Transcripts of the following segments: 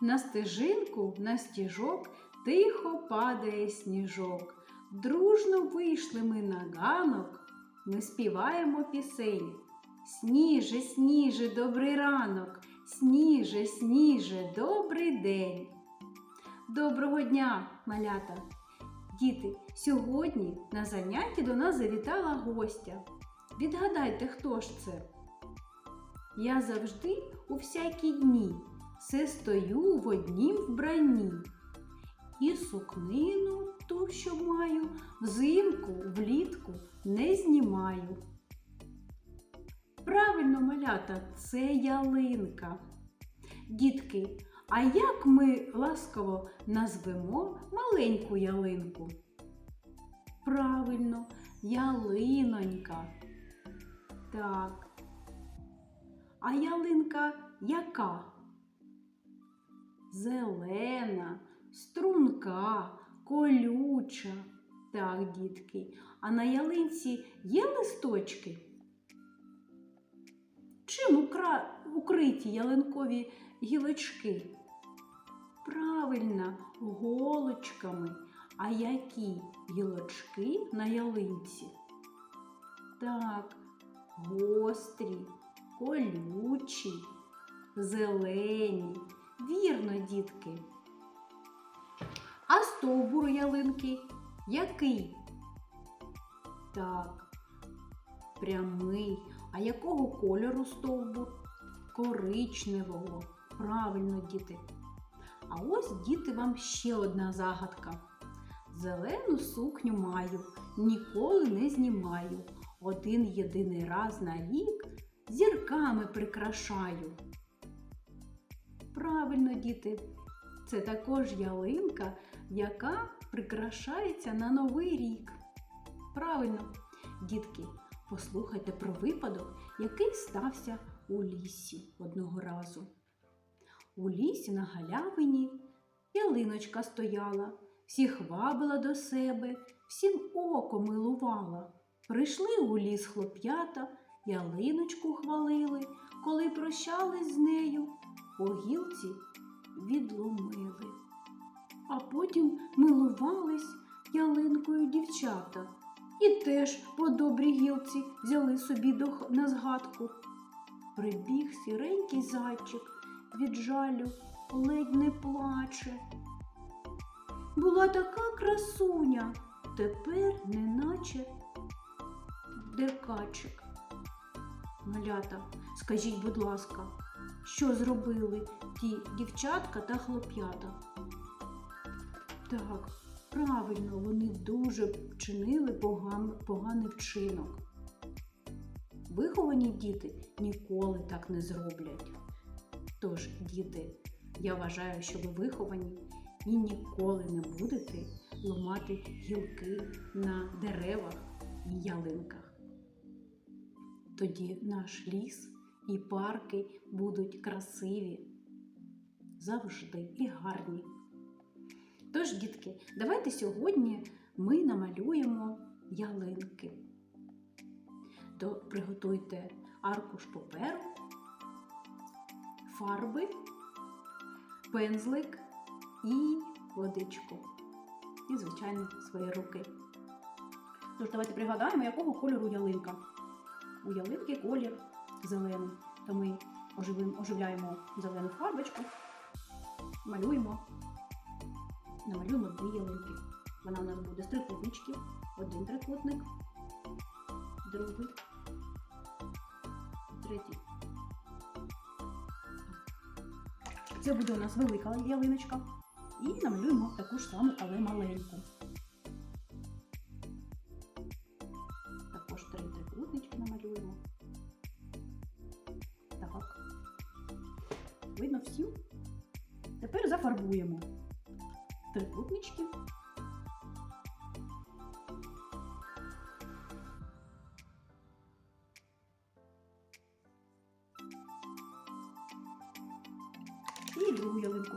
На стежинку, на стіжок тихо падає сніжок. Дружно вийшли ми на ганок, ми співаємо пісень. Сніже, сніже, добрий ранок, сніже, сніже, добрий день. Доброго дня, малята! Діти, сьогодні на занятті до нас завітала гостя. Відгадайте, хто ж це? Я завжди у всякі дні все стою в однім вбранні. І сукнину ту, що маю, взимку, влітку не знімаю. Правильно, малята, це ялинка. Дітки, а як ми ласково назвемо маленьку ялинку? Правильно, ялинонька. Так. А ялинка яка? Зелена, струнка, колюча. Так, дітки. А на ялинці є листочки? Чим укра... укриті ялинкові гілочки? Правильно, голочками. А які гілочки на ялинці? Так, гострі, колючі, зелені. Вірно, дітки. А стовбур ялинки який? Так, прямий. А якого кольору стовбур? Коричневого. Правильно, діти. А ось діти вам ще одна загадка. Зелену сукню маю, ніколи не знімаю. Один єдиний раз на рік зірками прикрашаю. Правильно, діти, це також ялинка, яка прикрашається на Новий рік. Правильно, дітки, послухайте про випадок, який стався у лісі одного разу. У лісі на галявині ялиночка стояла, всіх вабила до себе, всім око милувала. Прийшли у ліс хлоп'ята, ялиночку хвалили, коли прощались з нею, по гілці відломили. А потім милувались ялинкою дівчата і теж по добрій гілці взяли собі до, на згадку. Прибіг сіренький зайчик від жалю ледь не плаче. Була така красуня, тепер неначе деркачик. Малята, скажіть, будь ласка, що зробили ті дівчатка та хлоп'ята? Так, правильно, вони дуже вчинили поган, поганий вчинок. Виховані діти ніколи так не зроблять. Тож, діти, я вважаю, що ви виховані і ніколи не будете ламати гілки на деревах і ялинках. Тоді наш ліс і парки будуть красиві завжди і гарні. Тож, дітки, давайте сьогодні ми намалюємо ялинки. То приготуйте аркуш паперу, фарби, пензлик і водичку. І, звичайно, свої руки. Тож давайте пригадаємо, якого кольору ялинка. У ялинки колір зелений. То ми оживляємо зелену фарбочку, малюємо, намалюємо дві ялинки. Вона у нас буде з трикутничків. Один трикутник, другий, третій. Це буде у нас велика ялиночка. І намалюємо таку ж саму, але маленьку. Видно всю. Тепер зафарбуємо трикутнички. І другу ялинку.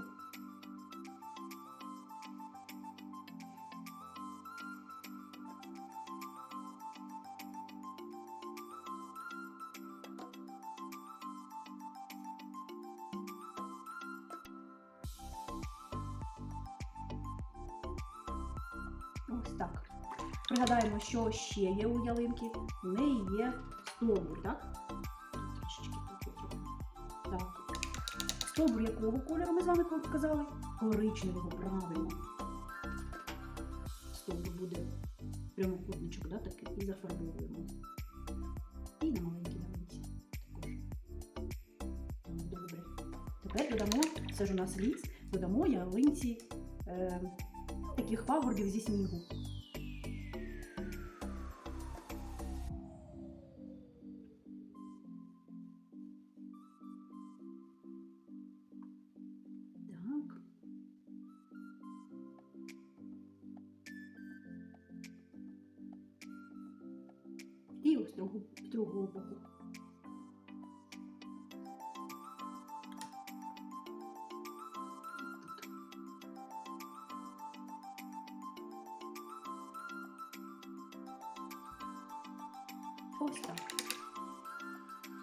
Так. Пригадаємо, що ще є у ялинки. У неї є стовбур, так? Так. Стовбур якого кольору ми з вами казали? Коричневого, правильно. Стовбур буде прямокутничок, да, такий, і зафарбовуємо. І на маленькій ялинці також. Так, добре. Тепер додамо, це ж у нас ліс, додамо ялинці е, таких пагорбів зі снігу. І ось з другого, з другого боку. Ось так.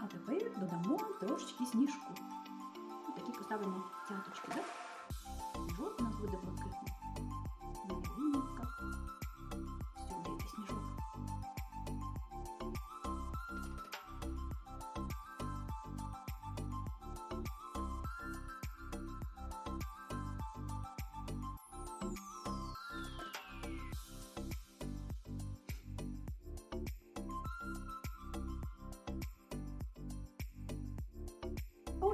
А тепер додамо трошечки сніжку. Такі поставимо цяточки, так?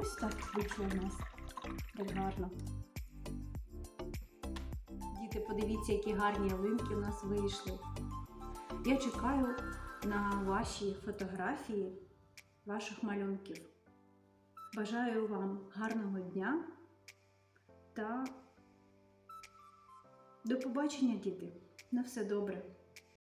Ось так вийшло в нас. Гарно. Діти, подивіться, які гарні ялинки у нас вийшли. Я чекаю на ваші фотографії ваших малюнків. Бажаю вам гарного дня та до побачення, діти. На все добре.